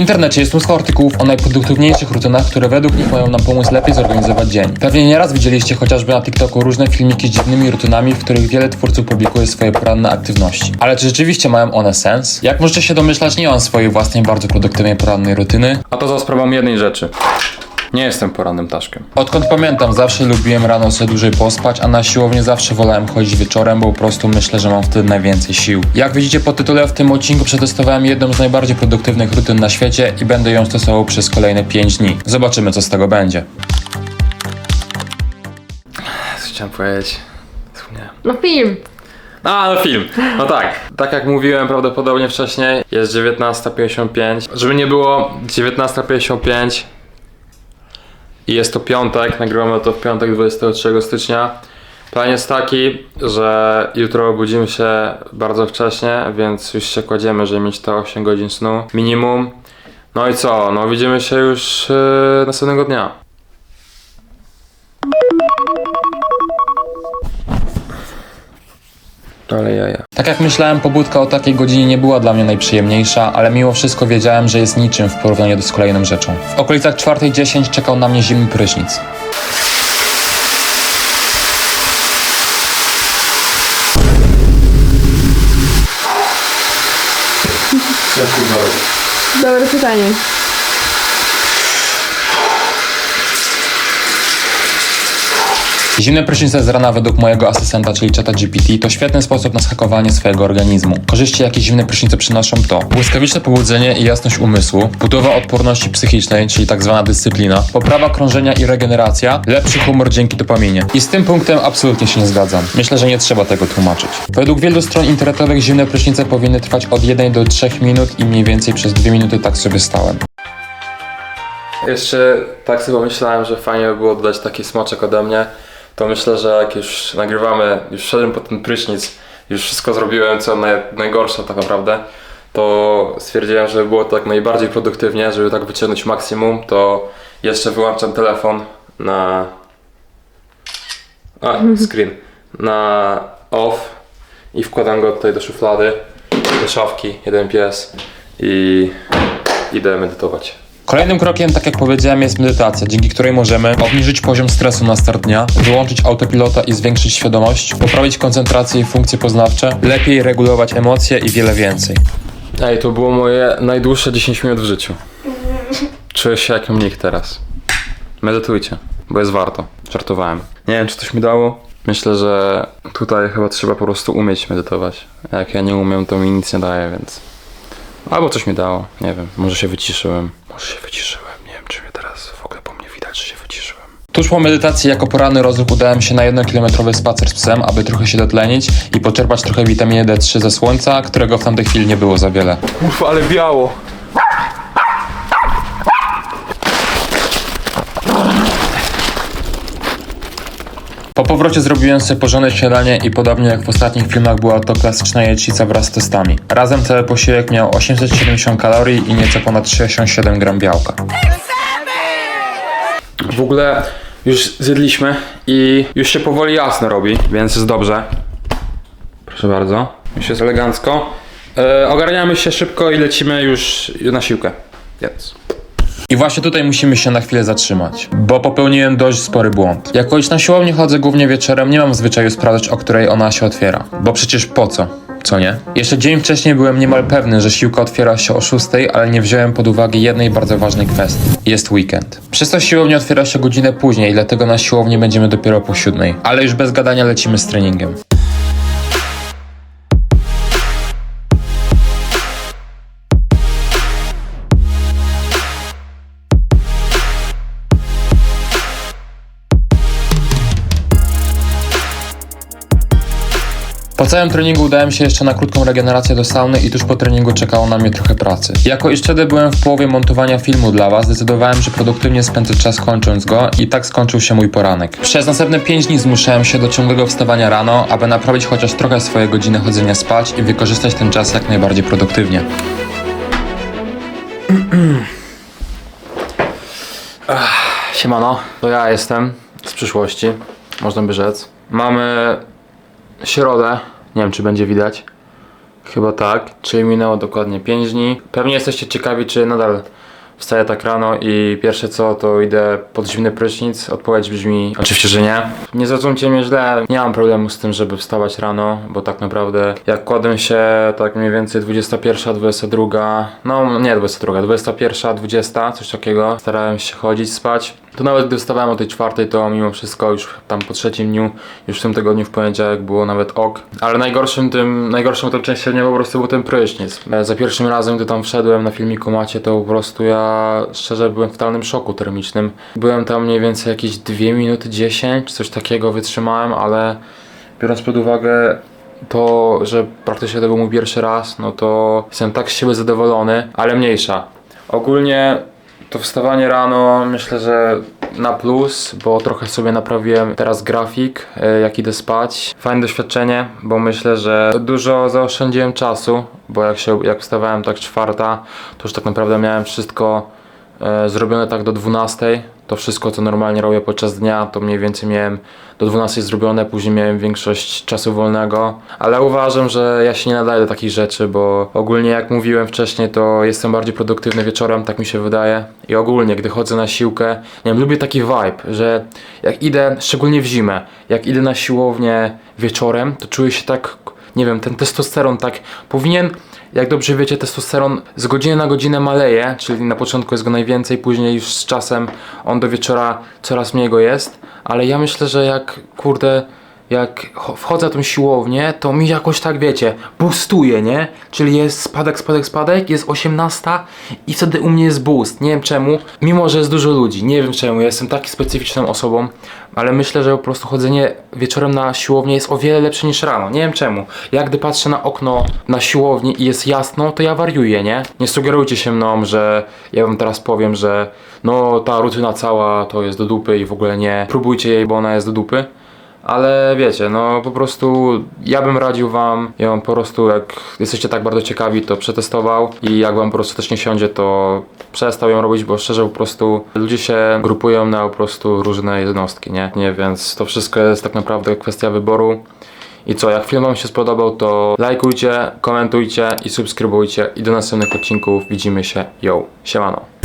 internecie jest mnóstwo artykułów o najproduktywniejszych rutynach, które według nich mają nam pomóc lepiej zorganizować dzień. Pewnie nieraz widzieliście chociażby na TikToku różne filmiki z dziwnymi rutynami, w których wiele twórców publikuje swoje poranne aktywności. Ale czy rzeczywiście mają one sens? Jak możecie się domyślać, nie mam swojej własnej bardzo produktywnej porannej rutyny. A to za sprawą jednej rzeczy. Nie jestem porannym ptaszkiem. Odkąd pamiętam, zawsze lubiłem rano sobie dłużej pospać, a na siłownię zawsze wolałem chodzić wieczorem, bo po prostu myślę, że mam wtedy najwięcej sił. Jak widzicie po tytule, w tym odcinku przetestowałem jedną z najbardziej produktywnych rutyn na świecie i będę ją stosował przez kolejne 5 dni. Zobaczymy, co z tego będzie. Co chciałem powiedzieć? Zapomniałem. No film. A, no film. No tak. Tak jak mówiłem prawdopodobnie wcześniej, jest 19.55. Żeby nie było 19.55 i jest to piątek, nagrywamy to w piątek 23 stycznia. Plan jest taki, że jutro obudzimy się bardzo wcześnie, więc już się kładziemy, żeby mieć te 8 godzin snu minimum. No i co? No widzimy się już yy, następnego dnia. Ale jaja. Tak jak myślałem, pobudka o takiej godzinie nie była dla mnie najprzyjemniejsza, ale mimo wszystko wiedziałem, że jest niczym w porównaniu z kolejną rzeczą. W okolicach 4.10 czekał na mnie zimny prysznic. Dobre pytanie. Zimne prysznice z rana według mojego asystenta, czyli czata GPT, to świetny sposób na schakowanie swojego organizmu. Korzyści, jakie zimne prysznice przynoszą to błyskawiczne pobudzenie i jasność umysłu, budowa odporności psychicznej, czyli tak zwana dyscyplina, poprawa krążenia i regeneracja, lepszy humor dzięki dopaminie. I z tym punktem absolutnie się nie zgadzam. Myślę, że nie trzeba tego tłumaczyć. Według wielu stron internetowych zimne prysznice powinny trwać od 1 do 3 minut i mniej więcej przez 2 minuty tak sobie stałem. Jeszcze tak sobie pomyślałem, że fajnie by było dodać taki smaczek ode mnie. To myślę, że jak już nagrywamy, już szedłem po ten prysznic, już wszystko zrobiłem, co naj, najgorsze tak naprawdę, to stwierdziłem, że było tak najbardziej produktywnie, żeby tak wyciągnąć maksimum, to jeszcze wyłączam telefon na... A, screen. Na off i wkładam go tutaj do szuflady, do szafki, jeden pies i idę medytować. Kolejnym krokiem, tak jak powiedziałem, jest medytacja, dzięki której możemy obniżyć poziom stresu na start dnia, wyłączyć autopilota i zwiększyć świadomość, poprawić koncentrację i funkcje poznawcze, lepiej regulować emocje i wiele więcej. Ej, to było moje najdłuższe 10 minut w życiu. Czuję się jak mnich teraz. Medytujcie, bo jest warto. Żartowałem. Nie wiem, czy coś mi dało. Myślę, że tutaj chyba trzeba po prostu umieć medytować. Jak ja nie umiem, to mi nic nie daje, więc... Albo coś mi dało, nie wiem. Może się wyciszyłem. Może się wyciszyłem. Nie wiem, czy mnie teraz w ogóle po mnie widać, że się wyciszyłem. Tuż po medytacji jako poranny rozruch udałem się na jednokilometrowy spacer z psem, aby trochę się dotlenić i poczerpać trochę witaminy D3 ze słońca, którego w tamtej chwili nie było za wiele. Uff, ale biało. Po powrocie zrobiłem sobie porządne śniadanie i podobnie jak w ostatnich filmach była to klasyczna jajecznica wraz z testami. Razem cały posiłek miał 870 kalorii i nieco ponad 67 gram białka. W ogóle już zjedliśmy i już się powoli jasno robi, więc jest dobrze. Proszę bardzo. Już jest elegancko. E, ogarniamy się szybko i lecimy już na siłkę. Jedz. I właśnie tutaj musimy się na chwilę zatrzymać, bo popełniłem dość spory błąd. Jak choć na siłownię chodzę głównie wieczorem, nie mam zwyczaju sprawdzać, o której ona się otwiera. Bo przecież po co? Co nie? Jeszcze dzień wcześniej byłem niemal pewny, że siłka otwiera się o 6, ale nie wziąłem pod uwagę jednej bardzo ważnej kwestii. Jest weekend. Przez to siłownia otwiera się godzinę później, dlatego na siłowni będziemy dopiero po 7. Ale już bez gadania lecimy z treningiem. Po całym treningu udałem się jeszcze na krótką regenerację do sauny i tuż po treningu czekało na mnie trochę pracy. Jako iż wtedy byłem w połowie montowania filmu dla Was, zdecydowałem, że produktywnie spędzę czas kończąc go i tak skończył się mój poranek. Przez następne 5 dni zmuszałem się do ciągłego wstawania rano, aby naprawić chociaż trochę swoje godziny chodzenia spać i wykorzystać ten czas jak najbardziej produktywnie. Siemano, to ja jestem z przyszłości, można by rzec. Mamy środę, nie wiem czy będzie widać. Chyba tak, czyli minęło dokładnie 5 dni. Pewnie jesteście ciekawi, czy nadal wstaję tak rano i pierwsze co, to idę pod zimny prysznic. Odpowiedź brzmi oczywiście, że nie. Nie zrozumcie mnie źle, nie mam problemu z tym, żeby wstawać rano, bo tak naprawdę jak kładę się tak mniej więcej 21, 22, no nie 22, 21, 20, coś takiego. Starałem się chodzić, spać. To nawet gdy wstawałem o tej czwartej, to mimo wszystko już tam po trzecim dniu, już w tym tygodniu w poniedziałek było nawet ok. Ale najgorszym tym, najgorszą tą częścią nie po prostu był ten prysznic. E, Za pierwszym razem, gdy tam wszedłem na filmiku macie, to po prostu ja szczerze byłem w totalnym szoku termicznym. Byłem tam mniej więcej jakieś 2 minuty 10, coś takiego wytrzymałem, ale biorąc pod uwagę to, że praktycznie to był mój pierwszy raz, no to jestem tak z siebie zadowolony, ale mniejsza. Ogólnie to wstawanie rano myślę, że na plus, bo trochę sobie naprawiłem teraz grafik, e, jak idę spać. Fajne doświadczenie, bo myślę, że dużo zaoszczędziłem czasu, bo jak się jak wstawałem tak czwarta, to już tak naprawdę miałem wszystko zrobione tak do 12. To wszystko, co normalnie robię podczas dnia, to mniej więcej miałem do 12 zrobione, później miałem większość czasu wolnego. Ale uważam, że ja się nie nadaję do takich rzeczy, bo ogólnie, jak mówiłem wcześniej, to jestem bardziej produktywny wieczorem, tak mi się wydaje. I ogólnie, gdy chodzę na siłkę, nie wiem, lubię taki vibe, że jak idę, szczególnie w zimę, jak idę na siłownię wieczorem, to czuję się tak, nie wiem, ten testosteron tak powinien jak dobrze wiecie, testosteron z godziny na godzinę maleje, czyli na początku jest go najwięcej, później już z czasem on do wieczora coraz mniej go jest, ale ja myślę, że jak kurde, jak cho- wchodzę na tą siłownię, to mi jakoś tak wiecie, boostuje, nie? Czyli jest spadek, spadek, spadek, jest 18 i wtedy u mnie jest boost. Nie wiem czemu, mimo że jest dużo ludzi, nie wiem czemu, jestem taki specyficzną osobą, ale myślę, że po prostu chodzenie wieczorem na siłownię jest o wiele lepsze niż rano. Nie wiem czemu. Ja gdy patrzę na okno na siłowni i jest jasno, to ja wariuję, nie? Nie sugerujcie się mną, że ja wam teraz powiem, że no ta rutyna cała to jest do dupy i w ogóle nie próbujcie jej, bo ona jest do dupy. Ale wiecie, no po prostu ja bym radził wam, wam po prostu jak jesteście tak bardzo ciekawi, to przetestował i jak wam po prostu też nie siądzie, to przestał ją robić, bo szczerze po prostu ludzie się grupują na po prostu różne jednostki, nie? Nie, więc to wszystko jest tak naprawdę kwestia wyboru. I co, jak film wam się spodobał, to lajkujcie, komentujcie i subskrybujcie i do następnych odcinków widzimy się. Yo, siemano.